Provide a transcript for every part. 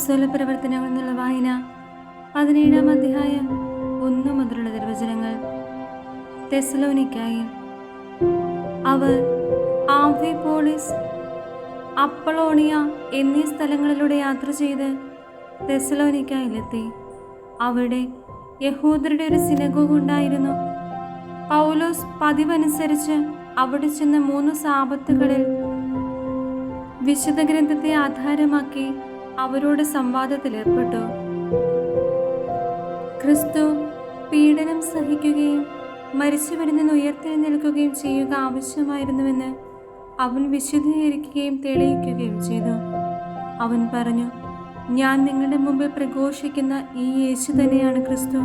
അപ്പസ്വല പ്രവർത്തനങ്ങൾ എന്നുള്ള വായന പതിനേഴാം അധ്യായം ഒന്നു മുതലുള്ള നിർവചനങ്ങൾ. തെസലോനിക്കായി അവർ ആംഫിപോളിസ് അപ്പളോണിയ എന്നീ സ്ഥലങ്ങളിലൂടെ യാത്ര ചെയ്ത് തെസലോനിക്കായിലെത്തി അവിടെ യഹൂദരുടെ ഒരു സിനഗോഗ് ഉണ്ടായിരുന്നു. പൗലോസ് പതിവനുസരിച്ച് അവിടെ ചെന്ന മൂന്ന് സാപത്തുകളിൽ വിശുദ്ധ ഗ്രന്ഥത്തെ ആധാരമാക്കി അവരോട് സംവാദത്തിലേർപ്പെട്ടു ക്രിസ്തു പീഡനം സഹിക്കുകയും മരിച്ചവരിൽ നിന്ന് ഉയർത്തെഴുന്നേൽക്കുകയും ചെയ്യുക ആവശ്യമായിരുന്നുവെന്ന് അവൻ വിശദീകരിക്കുകയും തെളിയിക്കുകയും ചെയ്തു. അവൻ പറഞ്ഞു ഞാൻ നിങ്ങളുടെ മുമ്പിൽ പ്രഘോഷിക്കുന്ന ഈ യേശു തന്നെയാണ് ക്രിസ്തു.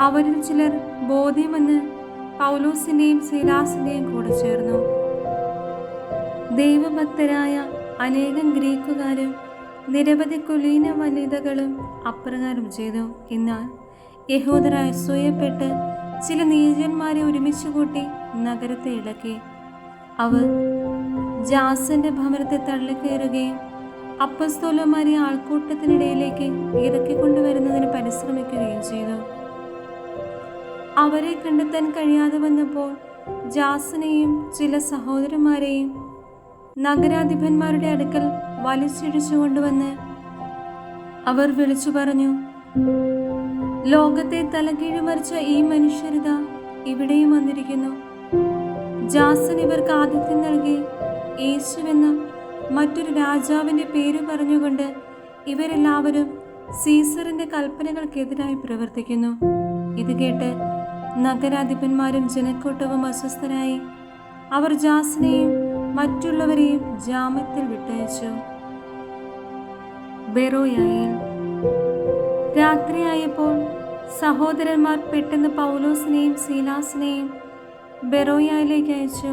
അവരിൽ ചിലർ ബോധ്യമെന്ന് പൗലോസിന്റെയും ശീലാസിന്റെയും കൂടെ ചേർന്നു. ദൈവഭക്തരായ അനേകം ഗ്രീക്കുകാരും നിരവധി കുലീന വനിതകളും അപ്രകാരം ചെയ്തു. എന്നാൽ യഹൂദർ അസൂയപ്പെട്ട് ചില നീചന്മാരെ ഒരുമിച്ച് കൂട്ടി നഗരത്തെ ഇളക്കി. അവർ ജാസന്റെ ഭവനത്തെ തള്ളിക്കയറുകയും അപ്പസ്തോലന്മാരെ ആൾക്കൂട്ടത്തിനിടയിലേക്ക് ഇറക്കിക്കൊണ്ടുവരുന്നതിന് പരിശ്രമിക്കുകയും ചെയ്തു. അവരെ കണ്ടെത്താൻ കഴിയാതെ വന്നപ്പോൾ ജാസനെയും ചില സഹോദരന്മാരെയും നഗരാധിപന്മാരുടെ അടുക്കൽ വലിച്ചിടിച്ചു കൊണ്ടുവന്ന് അവർ വിളിച്ചു പറഞ്ഞു ലോകത്തെ തലകീഴുമറിച്ച ഈ മനുഷ്യരിത ഇവിടെയും വന്നിരിക്കുന്നു. ജാസൻ ഇവർക്ക് ആതിഥ്യം നൽകി. യേശുവെന്ന മറ്റൊരു രാജാവിന്റെ പേര് പറഞ്ഞുകൊണ്ട് ഇവരെല്ലാവരും സീസറിന്റെ കൽപ്പനകൾക്കെതിരായി പ്രവർത്തിക്കുന്നു. ഇത് കേട്ട് നഗരാധിപന്മാരും ജനക്കൂട്ടവും അസ്വസ്ഥരായി. അവർ ജാസിനെയും മറ്റുള്ളവരെയും ജാമ്യത്തിൽ വിട്ടയച്ചു. ബെറോയായിൽ രാത്രിയായപ്പോൾ സഹോദരന്മാർ പെട്ടെന്ന് പൗലോസിനെയും സീലാസിനെയും ബെറോയായിലേക്ക് അയച്ചു.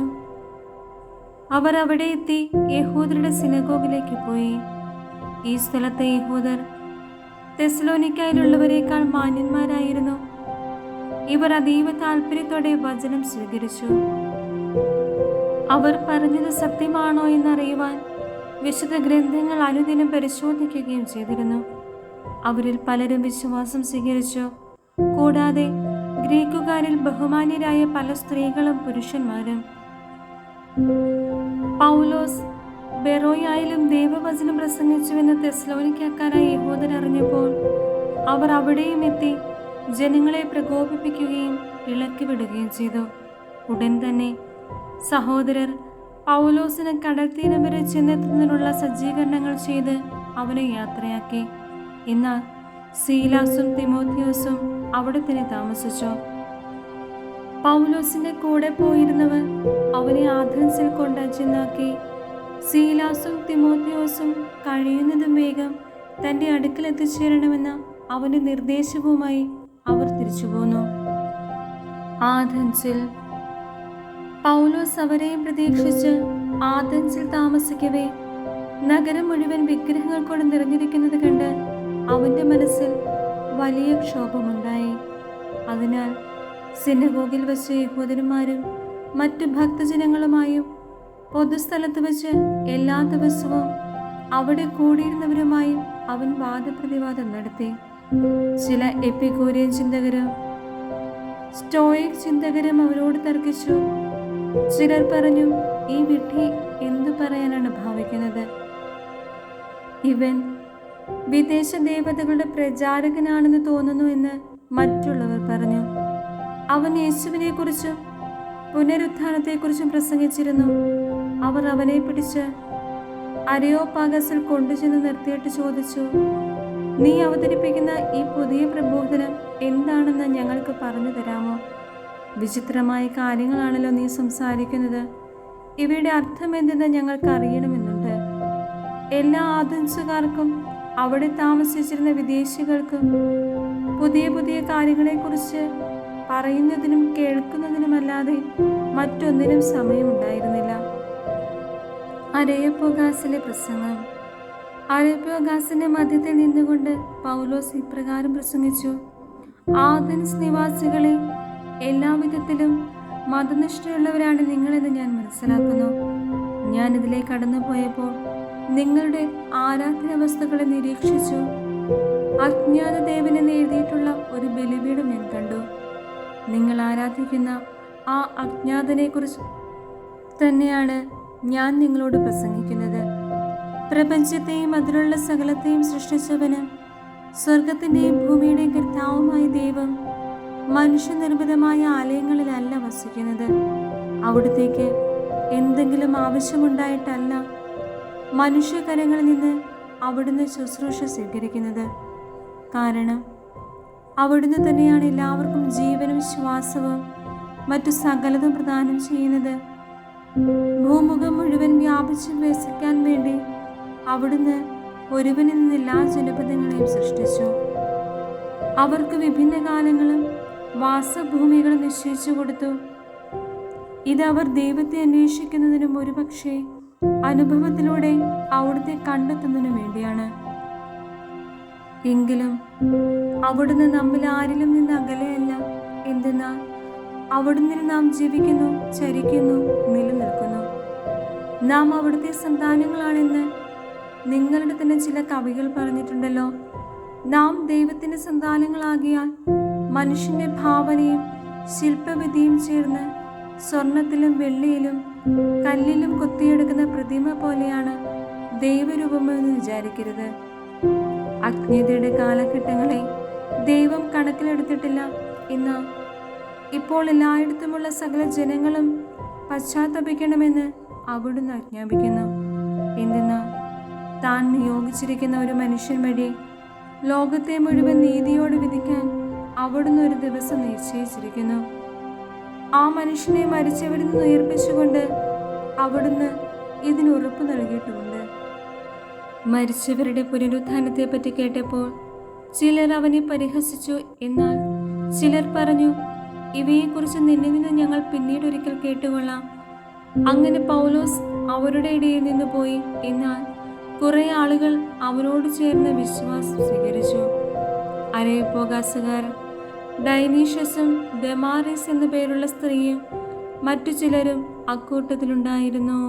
അവർ അവിടെ എത്തി യഹൂദരുടെ സിനഗോഗിലേക്ക് പോയി. ഈ സ്ഥലത്തെ യഹൂദർ തെസ്ലോനിക്കായിലുള്ളവരെക്കാൾ മാന്യന്മാരായിരുന്നു. ഇവർ അതീവ താല്പര്യത്തോടെ വചനം സ്വീകരിച്ചു. അവർ പറഞ്ഞത് സത്യമാണോ എന്നറിയുവാൻ വിശുദ്ധ ഗ്രന്ഥങ്ങൾ അനുദിനം പരിശോധിക്കുകയും ചെയ്തിരുന്നു. അവരിൽ പലരും വിശ്വാസം സ്വീകരിച്ചു. കൂടാതെ ഗ്രീക്കുകാരിൽ ബഹുമാന്യരായ പല സ്ത്രീകളും പുരുഷന്മാരും. പൗലോസ് ബെറോയായാലും ദൈവവചനം പ്രസംഗിച്ചുവെന്ന് തെസ്ലോനിക്കാക്കാരായ യഹൂദർ അറിഞ്ഞപ്പോൾ അവർ അവിടെയും എത്തി ജനങ്ങളെ പ്രകോപിപ്പിക്കുകയും ഇളക്കിവിടുകയും ചെയ്തു. ഉടൻ തന്നെ സഹോദരർ പൗലോസിന് കടൽത്തീരം വരെ ചെന്നെത്തുന്നതിനുള്ള സജ്ജീകരണങ്ങൾ ചെയ്ത് അവനെ യാത്രയാക്കി. എന്നാൽ സീലാസും തിമോത്തിയോസും അവിടെ തന്നെ താമസിച്ചു. പൗലോസിന്റെ കൂടെ പോയിരുന്നവർ അവനെ ആഥൻസിൽ കൊണ്ട് ചെന്നാക്കി. സീലാസും തിമോത്തിയോസും കഴിയുന്നതും വേഗം തന്റെ അടുക്കൽ എത്തിച്ചേരണമെന്ന അവന്റെ നിർദ്ദേശവുമായി അവർ തിരിച്ചു പോന്നു ആഥൻസിൽ പൗലോസ് അവരെയും പ്രതീക്ഷിച്ച് ആദൻസിൽ താമസിക്കവേ. നഗരം മുഴുവൻ വിഗ്രഹങ്ങൾ കൊണ്ട് നിറഞ്ഞിരിക്കുന്നത് കണ്ട് അവന്റെ മനസ്സിൽ വലിയ ക്ഷോഭമുണ്ടായി. അതിനാൽ സിനഗോഗിൽ വെച്ച് യഹൂദന്മാരും മറ്റു ഭക്തജനങ്ങളുമായും പൊതുസ്ഥലത്ത് വെച്ച് എല്ലാ ദിവസവും അവിടെ കൂടിയിരുന്നവരുമായും അവൻ വാദപ്രതിവാദം നടത്തി. ചില എപ്പിക്കൂരിയൻ ചിന്തകരും സ്റ്റോയിക് ചിന്തകരും അവരോട് തർക്കിച്ചു ചിലർ പറഞ്ഞു ഈ വിഡ്ഢി എന്തു പറയാനാണ് ഭാവിക്കുന്നത്? ഇവൻ വിദേശ ദേവതകളുടെ പ്രചാരകനാണെന്ന് തോന്നുന്നു എന്ന് മറ്റുള്ളവർ പറഞ്ഞു. അവൻ യേശുവിനെ കുറിച്ചും പുനരുത്ഥാനത്തെക്കുറിച്ചും പ്രസംഗിച്ചിരുന്നു. അവർ അവനെ പിടിച്ച് അരയോപാഗസിൽ കൊണ്ടുചെന്ന് നിർത്തിയിട്ട് ചോദിച്ചു നീ അവതരിപ്പിക്കുന്ന ഈ പുതിയ പ്രബോധനം എന്താണെന്ന് ഞങ്ങൾക്ക് പറഞ്ഞു തരാമോ? വിചിത്രമായ കാര്യങ്ങളാണല്ലോ നീ സംസാരിക്കുന്നത്. ഇവയുടെ അർത്ഥം എന്തെന്ന് ഞങ്ങൾക്ക് അറിയണമെന്നുണ്ട് എല്ലാ ആദംസുകാർക്കും അവിടെ താമസിച്ചിരുന്ന വിദേശികൾക്കും പുതിയ പുതിയ കാര്യങ്ങളെക്കുറിച്ച് പറയുന്നതിനും കേൾക്കുന്നതിനുമല്ലാതെ മറ്റൊന്നിനും സമയമുണ്ടായിരുന്നില്ല. അരയപ്പോഗാസിലെ പ്രസംഗം. അരയപ്പോഗാസിന്റെ മധ്യത്തിൽ നിന്നുകൊണ്ട് പൗലോസ് ഇപ്രകാരം പ്രസംഗിച്ചു. ആദൻസ് നിവാസികളെ എല്ലാവിധത്തിലും മതനിഷ്ഠയുള്ളവരാണ് നിങ്ങളെന്ന് ഞാൻ മനസ്സിലാക്കുന്നു. ഞാൻ കടന്നു പോയപ്പോൾ നിങ്ങളുടെ ആരാധന വസ്തുക്കളെ നിരീക്ഷിച്ചു. അജ്ഞാത ദേവനെന്ന് എഴുതിയിട്ടുള്ള ഒരു ബലിപീഠം ഞാൻ കണ്ടു. നിങ്ങൾ ആരാധിക്കുന്ന ആ അജ്ഞാതനെക്കുറിച്ച് തന്നെയാണ് ഞാൻ നിങ്ങളോട് പ്രസംഗിക്കുന്നത്. പ്രപഞ്ചത്തെയും അതിലുള്ള സകലത്തെയും സൃഷ്ടിച്ചവന് സ്വർഗത്തിന്റെയും ഭൂമിയുടെയും കർത്താവുമായ ദൈവം മനുഷ്യനിർമ്മിതമായ ആലയങ്ങളിലല്ല വസിക്കുന്നത്. അവിടത്തേക്ക് എന്തെങ്കിലും ആവശ്യമുണ്ടായിട്ടല്ല മനുഷ്യകരങ്ങളിൽ നിന്ന് അവിടുന്ന് ശുശ്രൂഷ സ്വീകരിക്കുന്നത്. കാരണം അവിടുന്ന് തന്നെയാണ് എല്ലാവർക്കും ജീവനും ശ്വാസവും മറ്റു സകലതും പ്രദാനം ചെയ്യുന്നത്. ഭൂമുഖം മുഴുവൻ വ്യാപിച്ച് വസിക്കാൻ വേണ്ടി അവിടുന്ന് ഒരുവനിൽ നിന്ന് എല്ലാ ജനപദങ്ങളെയും സൃഷ്ടിച്ചു. അവർക്ക് വിഭിന്ന കാലങ്ങളും വാസഭൂമികളും നിശ്ചയിച്ചു കൊടുത്തു. ഇത് അവർ ദൈവത്തെ അന്വേഷിക്കുന്നതിനും ഒരുപക്ഷെ അനുഭവത്തിലൂടെ അവിടുത്തെ കണ്ടെത്തുന്നതിനും വേണ്ടിയാണ്. എങ്കിലും അവിടുന്ന് നമ്മിൽ ആരിലും നിന്ന് അകലെയല്ല. എന്തെന്നാൽ അവിടുന്ന് നാം ജീവിക്കുന്നു ചരിക്കുന്നു നിലനിൽക്കുന്നു. നാം അവിടുത്തെ സന്താനങ്ങളാണെന്ന് നിങ്ങളുടെ തന്നെ ചില കവികൾ പറഞ്ഞിട്ടുണ്ടല്ലോ. നാം ദൈവത്തിന്റെ സന്താനങ്ങളാകിയാൽ മനുഷ്യന്റെ ഭാവനയും ശില്പവിധിയും ചേർന്ന് സ്വർണത്തിലും വെള്ളിയിലും കല്ലിലും കൊത്തിയെടുക്കുന്ന പ്രതിമ പോലെയാണ് ദൈവരൂപമെന്ന് വിചാരിക്കരുത്. അജ്ഞതയുടെ കാലഘട്ടങ്ങളെ ദൈവം കണക്കിലെടുത്തിട്ടില്ല ഇന്ന്. ഇപ്പോൾ എല്ലായിടത്തുമുള്ള സകല ജനങ്ങളും പശ്ചാത്തപിക്കണമെന്ന് അവിടുന്ന് ആജ്ഞാപിക്കുന്നു. എന്തെന്നാൽ താൻ നിയോഗിച്ചിരിക്കുന്ന ഒരു മനുഷ്യൻ വഴി ലോകത്തെ മുഴുവൻ നീതിയോട് വിധിക്കാൻ അവിടുന്ന് ഒരു ദിവസം നിശ്ചയിച്ചിരിക്കുന്നു. ആ മനുഷ്യനെ മരിച്ചവരിൽ നിന്ന് ഉയർപ്പിച്ചുകൊണ്ട് അവിടുന്ന് ഇതിന് ഉറപ്പ് നൽകിയിട്ടുമുണ്ട്. മരിച്ചവരുടെ പുനരുദ്ധാനത്തെ പറ്റി കേട്ടപ്പോൾ ചിലർ അവനെ പരിഹസിച്ചു. എന്നാൽ ചിലർ പറഞ്ഞു ഇവയെക്കുറിച്ച് നിന്നിൽ നിന്ന് ഞങ്ങൾ പിന്നീട് ഒരിക്കൽ കേട്ടുകൊള്ളാം. അങ്ങനെ പൗലോസ് അവരുടെ ഇടയിൽ നിന്ന് പോയി. എന്നാൽ കുറെ ആളുകൾ അവനോട് ചേർന്ന് വിശ്വാസം സ്വീകരിച്ചു. അരയപ്പോകാസുകാർ ഡൈനീഷ്യസും ഡെമാറിസ് എന്നു പേരുള്ള സ്ത്രീയും മറ്റു ചിലരും അക്കൂട്ടത്തിലുണ്ടായിരുന്നു.